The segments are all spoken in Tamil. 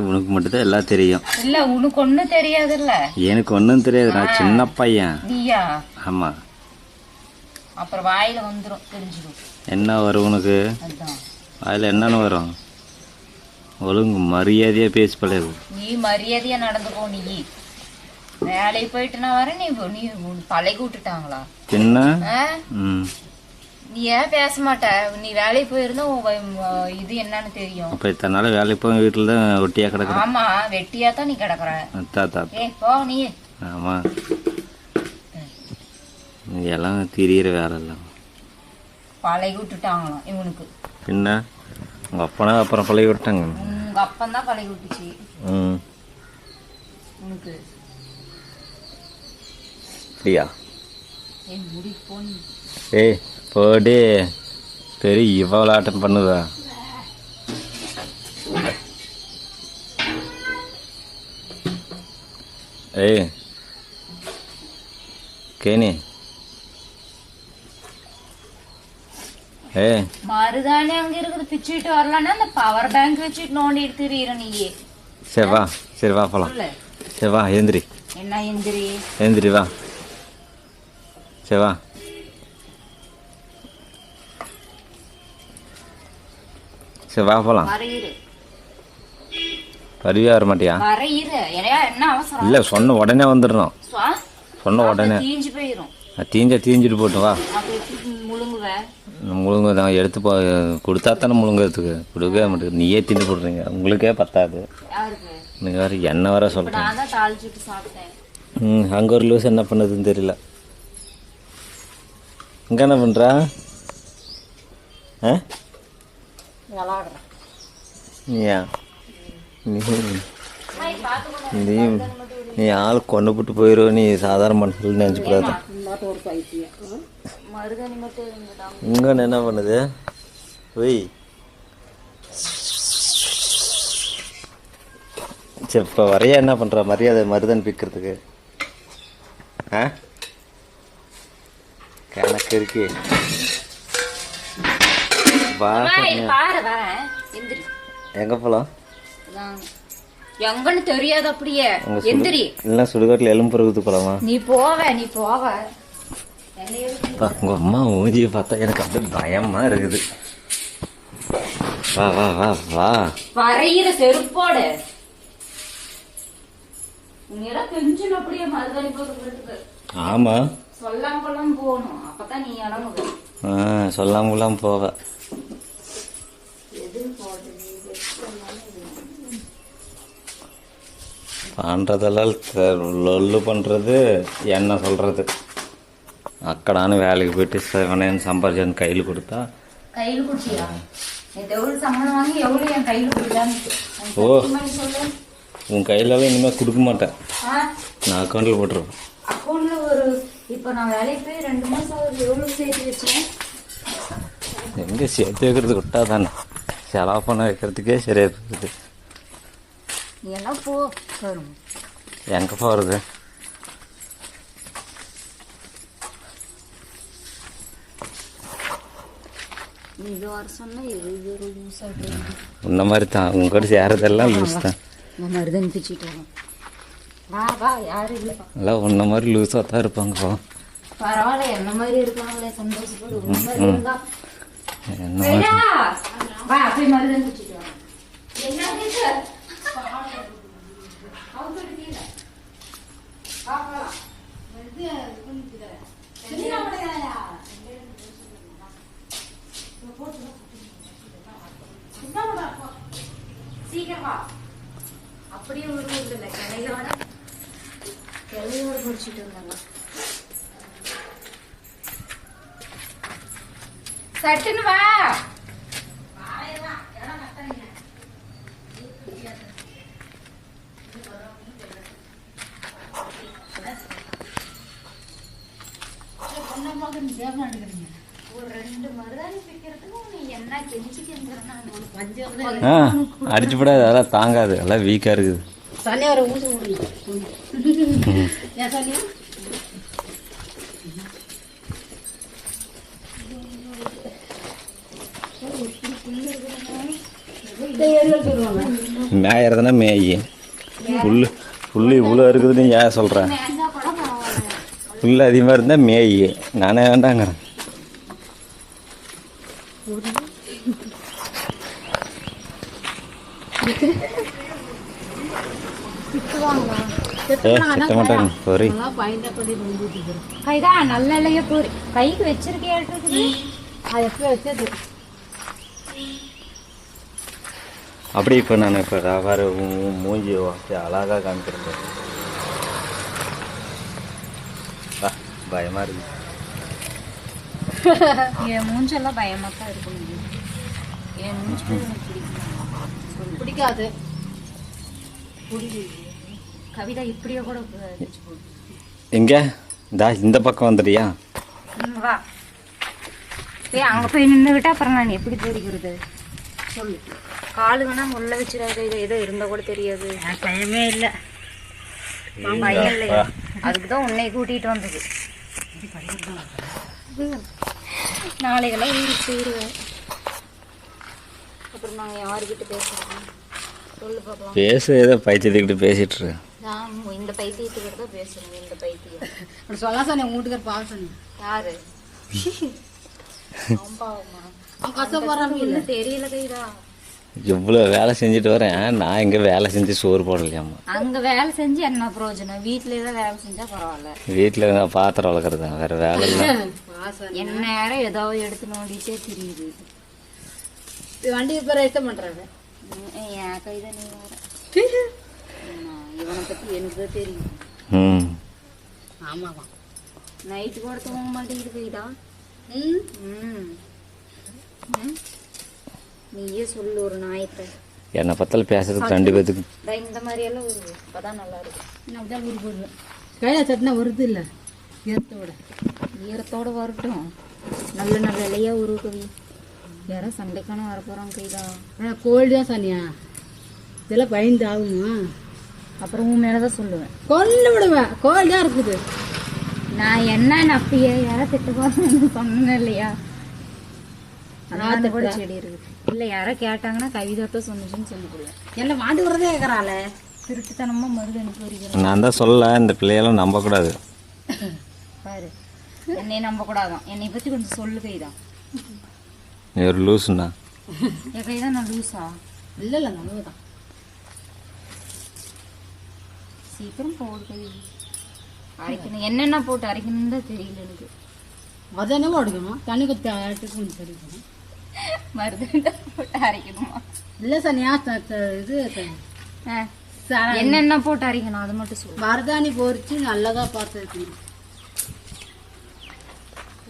உனக்கு மட்டும்தான் எல்லாம் தெரியும். இல்ல உனக்கு ஒண்ணும் தெரியாதுல்ல. எனக்கு ஒன்றும் தெரியாது. நான் சின்ன பையன். நீயா? ஆமாம் அப்புறம் வாயில வந்துரும் தெரிஞ்சிடும் என்ன வரும் உனக்கு? அதில் என்னென்ன வரும்? ஒழுங்கு மரியாதையாக பேசி பழகு நீ மரியாதையா நடந்துக்கோ நீ. வேலைக்கு போயிட்டு நான் வரேன் நீ நீ பழகி விட்டுட்டாங்களா? ம். நீ ஏன் பேச மாட்ட? நீ வேலைக்கு போயிருந்தா உன் இது என்னன்னு தெரியும். அப்போ இத்தனை நாள் வேலைக்கு போய் வீட்டில் தான் ஒட்டியாக கிடக்குறேன் ஆமா வெட்டியா தான் நீ கிடக்குற. தாத்தா ஏ போ நீ. ஆமாம் எல்லாம் திரியிற வேலை இல்லை. பழகி விட்டுட்டாங்களாம் இவனுக்கு. பின்ன? உங்கள் அப்பனா அப்புறம் பழகி விட்டாங்க. உங்க அப்பன் தான் பழகி விட்டுச்சு. ம். உனக்கு. அப்படியா ஏய் முடி போன் ஏய் போடி பெரிய இவ்வளோ ஆட்டம் பண்ணுதா? ஏய் கேணி. ஏய். மருதாணி அங்க இருக்குது பிச்சுட்டு வரலன்னா அந்த பவர் பேங்க் வச்சுட்டு நோண்டிட்டு திரியிற நீயே. சரி வா சரி வா சொல்லு. சரி வா எழுந்திரி என்ன எந்திரி? எழுந்திரி வா. சரி வா. சரி வா போகலாம் வருவியா வர மாட்டியா இல்லை சொன்ன உடனே வந்துடணும். சொன்ன உடனே. தீஞ்சு தீஞ்சிட்டு போட்டும் வா. முழுங்க தான் எடுத்து போ கொடுத்தா தானே முழுங்கிறதுக்கு. கொடுக்கவே மாட்டேங்குது. நீயே தின்னு போடுறீங்க உங்களுக்கே பத்தாது. நீங்கள் வேறு என்ன வர சொல்கிறேன் ம் அங்கே ஒரு லூஸ் என்ன பண்ணுதுன்னு தெரியல. இங்கே என்ன பண்ணுறா ஆ? ஏன்? நீ ஆள் கொண்டு போட்டு போயிடுவ நீ சாதாரண மனுஷன் நினச்சிக்கூடாது இங்கே என்ன பண்ணுது? ஒய் சரி இப்போ வரையா என்ன பண்ணுற மரியாதை மருதன் பிக்கிறதுக்கு. ஆ? கணக்கு இருக்கு வா பாரு வரேன் எந்திரி எங்கே அதான். எங்கன்னு தெரியாது அப்படியே. எந்திரி. இல்லைன்னா சுடுகாட்டில் எலும்பு இருக்குது போகலாமா நீ போவ நீ போவ. உங்க அம்மா மூஞ்சியை பார்த்தா எனக்கு அப்படியே பயமா இருக்குது. வா வா வா வா. வரையிற செருப்போடு. உன்னையெல்லாம் கெஞ்சணும் அப்படியே மருதாணி போட்டுக்கிறதுக்கு ஆமா. சொல்லாம கொள்ளாம போகணும். அப்பதான் நீ ஆ சொல்லாமலாம் போடுறது பண்ணுறதெல்லாம் லொல்லு பண்ணுறது என்ன சொல்கிறது அக்கடான வேலைக்கு போயிட்டு சிவனேன்னு சம்பாரிச்சான்னு கையில் கொடுத்தா. கையில குடிச்சான்னு ஓ. உன் கையிலலாம் இனிமேல் கொடுக்க மாட்டேன். நான் அக்கௌண்ட்டில் போட்டுருவேன். இப்ப நான் வேலைக்கு போய் ரெண்டு மாசம் ஆகுது. எவ்வளவு சேர்த்து வச்சேன்? எங்கே சேர்த்து வைக்கிறது விட்டா தானே? செலவு பண்ண வைக்கிறதுக்கே சரியாக இருக்குது எல்லாம் போ வரும் எங்கே போகிறது இந்த மாதிரி தான். உங்க கூட சேரதெல்லாம் லூஸ் தான். மருதன் பிச்சுட்டு வரோம் எல்லாம் உன்ன மாதிரி லூஸாக தான் இருப்பாங்கப்பா பரவாயில்ல என்ன மாதிரி இருக்காங்களே. சீக்கிரம் அப்படியே இல்லை கிளையோட கிளையோட முடிச்சுட்டு வந்தாங்க சட்டுன்னு வா. அடிச்சு போடாது அதெல்லாம் தாங்காது. எல்லாம் வீக்காக இருக்குது. சனியா ஒரு ஊசி ஏன் சனியா மேயறதுனா மேய் புல் புல் இவ்வளோ இருக்குதுன்னு ஏன் சொல்கிறேன் புல் அதிகமாக இருந்தால் மேய். நானே வேண்டாங்கிறேன். நல்ல இல்லையா போரி கைக்கு வச்சிருக்கேன் அது எப்போ வச்சது? அப்படி இப்போ நான் இப்போ வேறு மூஞ்சி வச்சு அழகாக காமிக்கிறேன். ஆ, பயமா இருக்கு. என் மூஞ்செல்லாம் பயமா தான் இருக்கு என் மூஞ்சி பிடிக்கும் பிடிக்காது. கவிதா இப்படியே கூட எங்கே? இந்தா இந்த பக்கம் வந்துடுறியா வா. ஏய் அங்க போய் நின்றுக்கிட்டா அப்புறம் நான் எப்படி தெரிகிறது சொல்லு. காலு வேணா முள்ள வச்சிடாத இது ஏதோ இருந்தா கூட தெரியாது. பயமே இல்லை. பயம் இல்லையா? அதுக்கு தான் உன்னை கூட்டிட்டு வந்தது. நாளைக்கெல்லாம் ஊருக்கு போயிடுவேன் அப்புறம் நாங்கள் யாருக்கிட்ட பேசுறோம் சொல்லு பார்க்கலாம் பேசு ஏதோ பைத்தியத்துக்கிட்டு பேசிட்டு இரு. நான் இந்த பைத்தியத்துக்கிட்ட தான் பேசுறேன் இந்த பைத்தியம். அப்படி சொல்ல சொன்னேன் உங்க வீட்டுக்கார பார்க்க சொன்னேன். யாரு? ஆமாம்மா அவன் கஷ்டப்படுறான் ஒன்றும் தெரியல வேலை செஞ்சுட்டு வரேன். நான் இங்கே வேலை செஞ்சு சோறு போடலையாம்மா. அங்க வேலை செஞ்சு என்ன பிரயோஜனம்? வீட்லயே தான் வேலை செஞ்சா பரவாயில்ல. வீட்டில் பாத்திரம் வளர்க்குறது தான். வேறு வேலை இல்லை. பாசம் என்ன நேரம் ஏதாவது எடுத்து நோண்டிட்டே தெரியுது. வண்டி இப்போ ரெஜிஸ்டர் பண்ணுறாங்க என் கைதை நீ வேற. ஆமா, இவனை பத்தி எனக்கு தெரியும். ம். ஆமாம் நைட்டு கூட தூங்க மாட்டேங்குது கைதா. ம்? ம். நீயே சொல்லு ஒரு நாயத்தை. என்னை பத்தால பேசுறதுக்கு ரெண்டு பேத்துக்கு இந்த மாதிரி எல்லாம் ஒரு அப்பதான் நல்லா இருக்கும் நான் அப்படிதான் ஊருக்கு போடுவேன் கையில் சட்டினா வருது இல்லை? ஈரத்தோட. ஈரத்தோட வரட்டும். நல்ல நல்ல இலையா உருவக்கவி யாரோ சண்டைக்கான வரப்போறான் கைதா. ஆனால் கோழி தான் சனியா. இதெல்லாம் பயந்து ஆகுமா? அப்புறம் உன் மேலதான் சொல்லுவேன். கொண்டு விடுவேன் தான் இருக்குது. நான் என்ன அப்பயே யாரோ திட்டு போறேன்னு சொன்னேன் இல்லையா? கூட செடி இருக்கு இல்ல யாரோ கேட்டாங்கன்னா கவிதாட்ட சொன்னுச்சுன்னு சொல்லிடுவேன் என்ன மாண்டு வரதே கேட்குறாளே திருட்டுத்தனமா மருது போறீங்க நான் தான் சொல்ல இந்த பிள்ளையெல்லாம் நம்பக்கூடாது. பாரு என்னை நம்ப கூடாதான் என்னை பத்தி கொஞ்சம் சொல்லு கைதான். ஒரு லூசுண்ணா. என் கைதான் நான் லூசா? இல்லை இல்லை நல்லது தான் சீக்கிரம் போடு கை அரைக்கணும். என்னென்ன போட்டு அரைக்கணும்னு தான் தெரியல எனக்கு. அது என்ன உடைக்கணும்? தண்ணி கொத்தி கொஞ்சம் சரிக்கணும் போட்டு அரைக்கணுமா? இல்லை த- இது என்னென்ன போட்டு அரைக்கணும்? அது மட்டும் சொல்லு. மருதாணி பொரிச்சு நல்லதா பார்த்து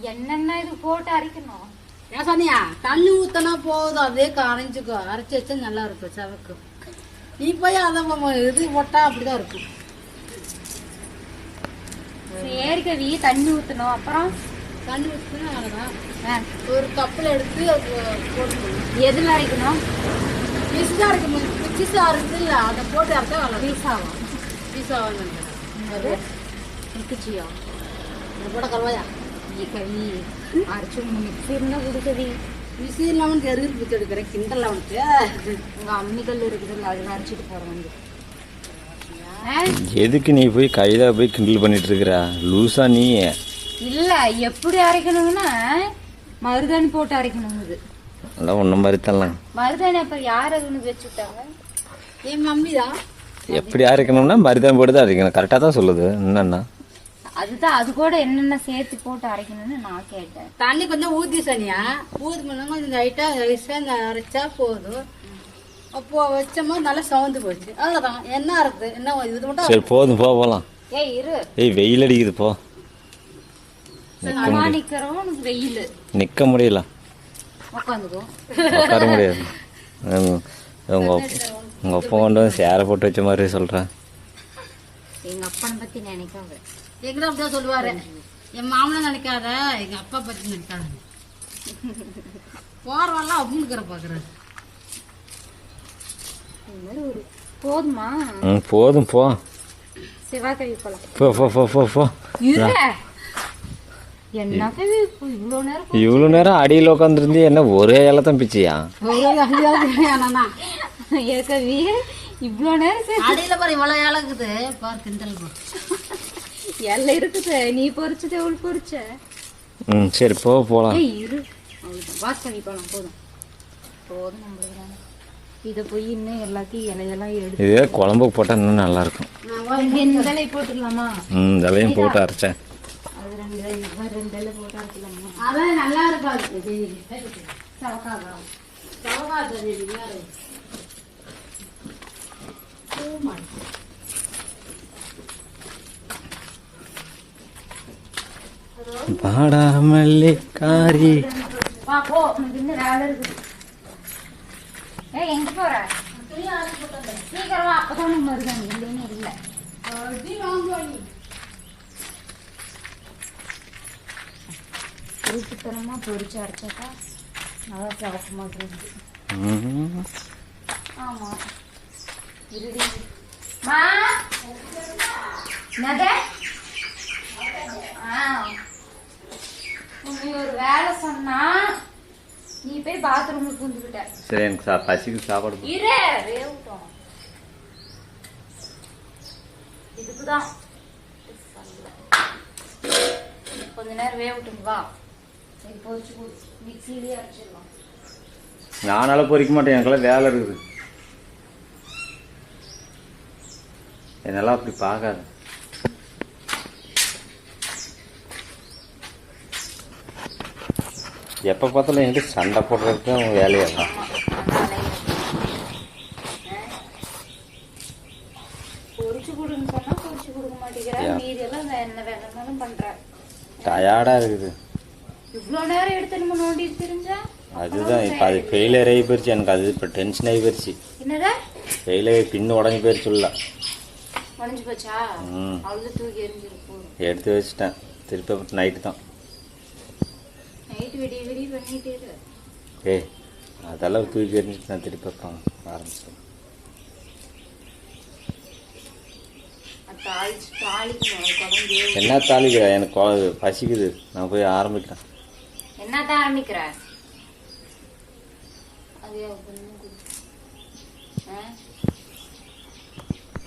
என்னென்ன இது போட்டு அரைக்கணும்? ஏன் சனியா தண்ணி ஊத்தனா போதும். அதே அரைஞ்சுக்கோ அரைச்சி வச்சா நல்லா இருக்கும் சவக்கும். நீ போய் ம- இது போட்டா அப்படிதான் இருக்கும் சரி கவி தண்ணி ஊத்தணும் அப்புறம்? தண்ணி ஊற்றினா அவ்வளோதான். ஒரு கப்பில் எடுத்து அது போட்டுக்கணும். எதுல அரைக்கணும்? பீஸா இருக்கு பீஸா இருக்குது இல்லை அதை போட்டு அரைச்சா நல்லா பீஸாவா? பீஸா அது மிக்சியா அதை போட கருவாயா? நீ கவி அரைச்சு மிக்சி இருந்தா கொடுக்கவி மிசி இல்லாமல் பிச்சு எடுக்கிறேன் கிண்டல் அவனுக்கு. உங்க அம்மிக்கல் இருக்குதுல்ல அதுல அரைச்சிட்டு போறேன் வந்து. எதுக்கு நீ போய் கைதா போய் கிண்டல் பண்ணிட்டு இருக்கிற? லூசா நீ இல்ல எப்படி அரைக்கணுங்கன்னா மருதாணி போட்டு அரைக்கணும் இது. எல்லாம் ஒன்றும் மாதிரி தரலாம் மருதாணி அப்புறம் யார் அது உனக்கு வச்சு விட்டாங்க? என் மம்மி தான். எப்படி அரைக்கணும்னா மருதாணி போட்டு தான் அரைக்கணும் கரெக்டாக தான் சொல்லுது. என்னன்னா? அதுதான் அது கூட என்னென்ன சேர்த்து போட்டு அரைக்கணும்னு நான் கேட்டேன். தண்ணி கொஞ்சம் ஊற்றி சனியா. ஊற்றி பண்ணா கொஞ்சம் லைட்டாக ரைஸாக அரைச்சா போதும். அப்போ வச்சோமா நல்லா சவுந்து போச்சு. அவ்வளோதான் என்ன இருக்குது என்ன இது மட்டும் சரி போதும் போ போகலாம் ஏய் இரு. ஏய் வெயில் அடிக்குது போ. உனக்கு வெயில். நிற்க முடியல. உட்காந்துக்கோ உட்கார முடியாது. உம், உங்க அப்பா- உங்க அப்பா கொண்டு வந்து சேரை போட்டு வச்ச மாதிரி சொல்கிறேன் எங்க அப்பனை பத்தி நினைக்காத. எங்கிட்ட அப்படிதான் சொல்லுவாரு? என் மாமனை நினைக்காத எங்க அப்பா பத்தி நினைக்காத. போறவெல்லாம் அப்படின்னு ஒரு போதுமா? போதும் போ. போலாம். போ போ போ போ போ. இவ்வளோ நேரம் இவ்வளோ நேரம் அடியில் உட்காந்துருந்து என்ன ஒரே இலை தான் பிச்சியா? இவ்வளோ நேரம் சரி அடியில் பாரு இவ்வளோ இழக்குது பாரு கிண்டல் எல்லாம் இருக்குது. நீ பொறிச்சது எவ்வளோ பொறிச்ச. ம் சரி போ போகலாம் ஏய் இரு. அவ்வளோதான் வாஷ் பண்ணி போகலாம் போதும். போதும் நம்மளுக்கு. இதை போய் இன்னும் எல்லாத்தையும் இலையெல்லாம் எடுத்து இதே குழம்புக்கு போட்டால் இன்னும் நல்லாயிருக்கும். இந்த இலை போட்டுக்கலாமா ம் இதெல்லாம் போட்டு அரைச்சேன். அது ரெண்டு ரெண்டு இலை போட்டு அரைக்கலாமா? அதான் நல்லா இருக்காது இது சவக்காவா சவகாசம் இது வேற. பூமாரி. பாடாமல்லே காரி வா போ உனக்கு இன்னும் வேலை இருக்குது ஏய் எங்க போற சீக்கிரம் வா அப்பதான் உனக்கு மருதாங்க இல்லைன்னு இல்லை அடி வாங்குவா நீ. உருட்டுத்தனமா பொரிச்சு அரைச்சாக்கா நல்லா சிவக்க மாட்டேங்குது ம் ஆமா. இருடி. மா. என்னது ஆ உன்னை ஒரு வேலை சொன்னா நீ போய் பாத்ரூமுக்கு புந்துக்கிட்ட சரி எனக்கு சா பசிக்கு சாப்பாடு. இரு வேகட்டும். இதுக்குதான். கொஞ்ச நேரம் வேகட்டும் வா. சரி பொரிச்சு மிக்சிலேயே அரைச்சிடலாம். நானால பொறிக்க மாட்டேன் எனக்கெல்லாம் வேலை இருக்குது. என்னெல்லாம் அப்படி பார்க்காது எப்போ பார்த்தாலும் என்கிட்ட சண்டை போடுறதுக்கு தான் உன் வேலையெல்லாம் பொரிச்சு கொடுன்னு சொன்னா பொரிச்சு கொடுக்க மாட்டேங்கிறேன் Yeah. மீதி எல்லாம் வே- என்ன வேலைனாலும் பண்றேன் டயர்டாக இருக்குது. அதுதான் இப்போ அது ஃபெயிலியர் ஆகி போயிடுச்சு எனக்கு அது இப்போ டென்ஷன் ஆகி போயிடுச்சு ஃபெயிலியர் பின்னு உடஞ்சி போயிடுச்சு உள்ள. உடஞ்சு போச்சா? ம். அவ்வளோ தூக்கி எரிஞ்சிருப்போம் எடுத்து வச்சுட்டேன். திருப்பி நைட்டு தான் நைட்டு விடிய விடிய பண்ணிட்டே இரு. ஏய் அதெல்லாம் தூக்கி எறிஞ்சிட்டு நான் திருப்பி அது குழம்பு என்ன தாளிக்கிற? எனக்கு கொ- பசிக்குது. நான் போய் ஆரம்பிக்கிறேன். என்னதான் ஆரம்பிக்கிற?